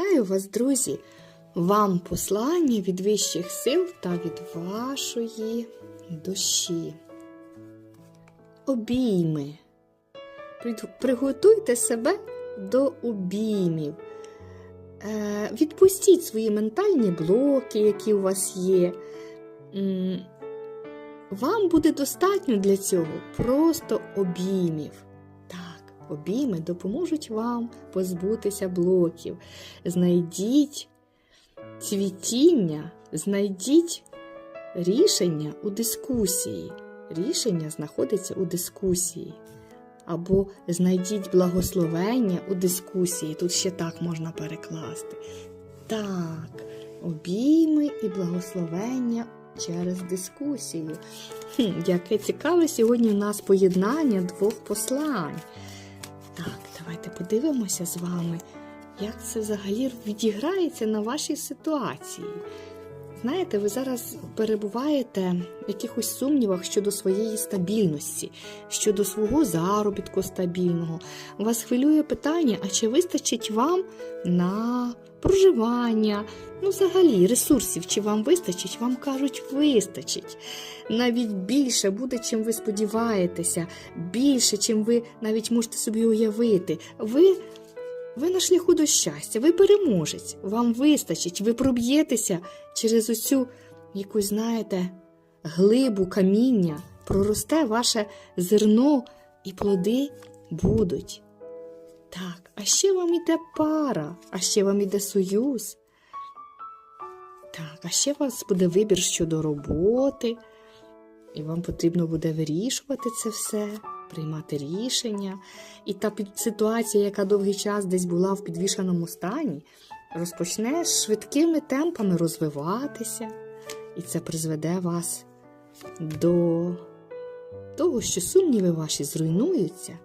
Вітаю вас, друзі! Вам послання від вищих сил та від вашої душі. Обійми. Приготуйте себе до обіймів. Е, Відпустіть свої ментальні блоки, які у вас є. Вам буде достатньо для цього просто обіймів. Обійми допоможуть вам позбутися блоків. Знайдіть цвітіння, знайдіть рішення у дискусії. Рішення знаходиться у дискусії. Або знайдіть благословення у дискусії. Тут ще так можна перекласти. Так, обійми і благословення через дискусію. Хм, яке цікаве сьогодні у нас поєднання двох послань. Так, давайте подивимося з вами, як це взагалі відіграється на вашій ситуації. Знаєте, ви зараз перебуваєте в якихось сумнівах щодо своєї стабільності, щодо свого заробітку стабільного. Вас хвилює питання, а чи вистачить вам на проживання, ну, взагалі, ресурсів, чи вам вистачить, вам кажуть, вистачить. Навіть більше буде, чим ви сподіваєтеся, більше, чим ви навіть можете собі уявити. Ви ви на шляху до щастя, ви переможець, вам вистачить, ви проб'єтеся через оцю якусь, знаєте, глибу каміння, проросте ваше зерно і плоди будуть. Так, а ще вам іде пара, а ще вам іде союз. Так, а ще у вас буде вибір щодо роботи, і вам потрібно буде вирішувати це все, приймати рішення. І та ситуація, яка довгий час десь була в підвішеному стані, розпочне швидкими темпами розвиватися, і це призведе вас до того, що сумніви ваші зруйнуються,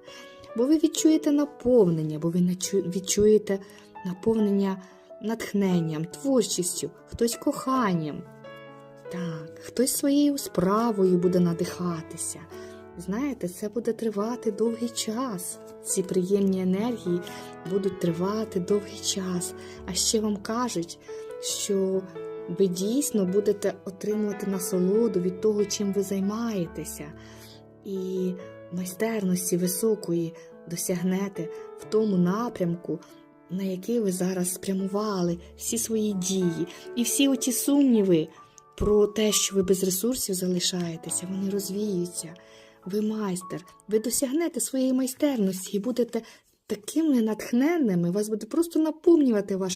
бо ви відчуєте наповнення, бо ви відчуєте наповнення натхненням, творчістю, хтось коханням. Так, хтось своєю справою буде надихатися. Знаєте, це буде тривати довгий час. Ці приємні енергії будуть тривати довгий час. А ще вам кажуть, що ви дійсно будете отримувати насолоду від того, чим ви займаєтеся, і майстерності високої досягнете в тому напрямку, на який ви зараз спрямували всі свої дії, і всі оті сумніви про те, що ви без ресурсів залишаєтеся, вони розвіються. Ви майстер, ви досягнете своєї майстерності і будете такими натхненними, вас буде просто наповнювати ваш